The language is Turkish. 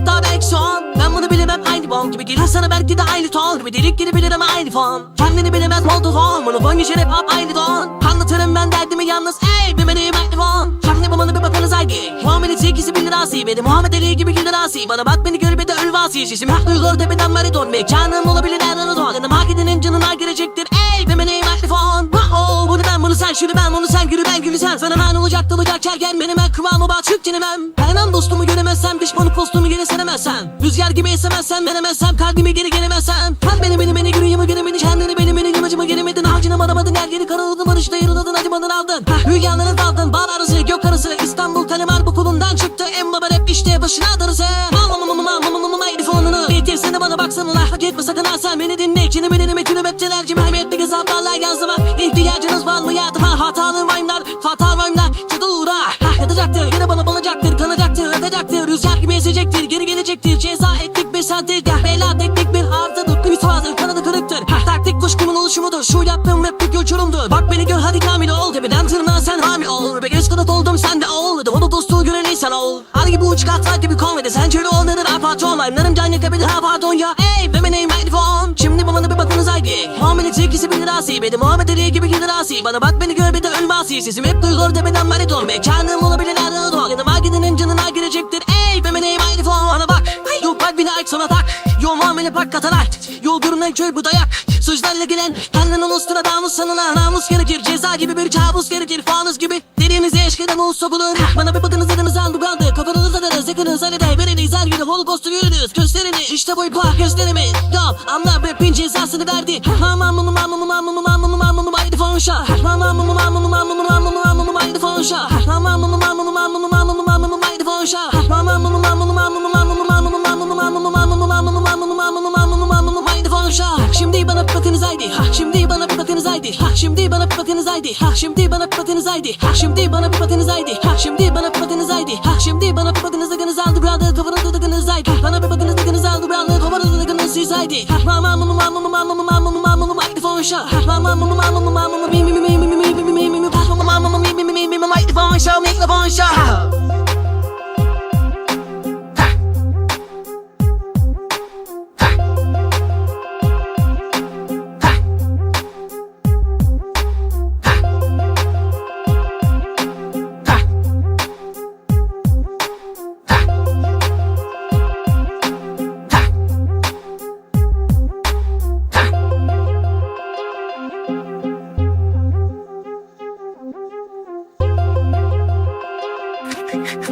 hatta belki son Ben bunu bilemem. Aynı bon gibi gelir sana. Belki de aynı ton Gibi delik gibi bilir ama aynı fon Kendini bilemez. Moldu fon Bunu bon geçer hep hop aynı ton Anlatırım ben derdimi yalnız. Ey Bilmediğim aynı fon Kendi babanı bir bakınız haydi Muhammed'in sevgisi bilir asi Benim Muhammed Ali gibi gelir asi. Bana bak beni gör bir de öl vasi Sesim hak duyulur tepeden bariton Mekanım olabilir her anı don Yanım hak edenin canına girecektir. Ey Bilmediğim aynı sen şunu ben bunu sen gülü ben gülü sen. Sana ben olacak dalacak çergen benim ben kıvamı bak çık denemem Hemen dostumu göremezsem düşmanı postumu geri seremezsem Rüzgar gibi esemezsem veremezsem kalbimi geri gelemezsem. Kal beni beni beni yüreğimi göremedin kendini beni beni yamacıma gelemedin Harcına varamadın her yeri karaladın barışta yarıladın acımadın aldın. Hah, Rüyalara daldın bağ arası gök arası. İstanbul Kalemar bu kolundan çıktı en baba rap işte başına darısı. Bitirsene bana baksana la Hak etme sakın ha sen. Beni dinle İçini beni metini mepçeler Cimrimetli gazaplarla yazdıma İhtiyacınız var mı? Yardıma Rüzgar gibi esecektir Geri gelecektir. Ceza ettik bir sentir. Gah bela teknik bir hardadır Ümit vardır kanadı kırıktır. Hah taktik kuşkumun oluşumudur. Şu yaptığım rap bir uçurumdur Bak beni gör hadi kamil ol. Tepeden tırnağa sen hamil ol. Be göz kanat oldum sen de ol. Onu dostu gören insan ol. Hadi gibi uç katlar gibi komedi Sen şöyle ol. Nedir? Ha patron Lime'larım can yakabilir. Ha pardon ya. Ey ve benim mikrofon Şimdi bana bir bakınız haydi. Muhammed'in sevgisi bilir asi Benim Muhammed Ali gibi gelir asi Bana bak beni gör bir de ölme Sesim hep duyulur tepeden bariton. Mekanım Sana tak Yol muamele bak katalar Yol görünen köy bu dayak Sözlerle gelen Kendin ol Nostradamus sanılan Namus gerekir Ceza gibi bir kabus gerekir Fanus gibi Derinize eşk edem olsa bulun Bana bir bakınız ediniz an dugandı Kafanızı zararız yakınız halede Vereniz her günü holokostu yürünüz Gösterini işte bu ipa gösterimi Dom anla rapin cezasını verdi Mamamunu mamamunu mamamunu mamamunu mamamunu Haydi fonşa Mamamunu mamamunu mamamunu mamamunu mamamunu Haydi fonşa Mamamunu mamamunu mamamunu mamamunu mamamunu Haydi fonşa Mamamunu mamamunu Şimdi bana bir bakınız haydi Ha şimdi bana bir bakınız haydi Ha şimdi bana bir bakınız haydi Ha şimdi bana bir bakınız haydi Ha şimdi bana bir bakınız haydi Ha şimdi bana bir bakınız haydi Ha şimdi bana bir bakınız bakınız aldı haydi Bana bir bakınız takınız aldı brother kafanızda takınız siz haydi Ha mamam mamam mamam mamam mamam mamam haydi fonşa Ha mamam mamam mamam mamam mi mi mi mi mi mi mi mi mi mi mi mamam mamam mi mi mi mi mi mi haydi fonşa Make the fonşa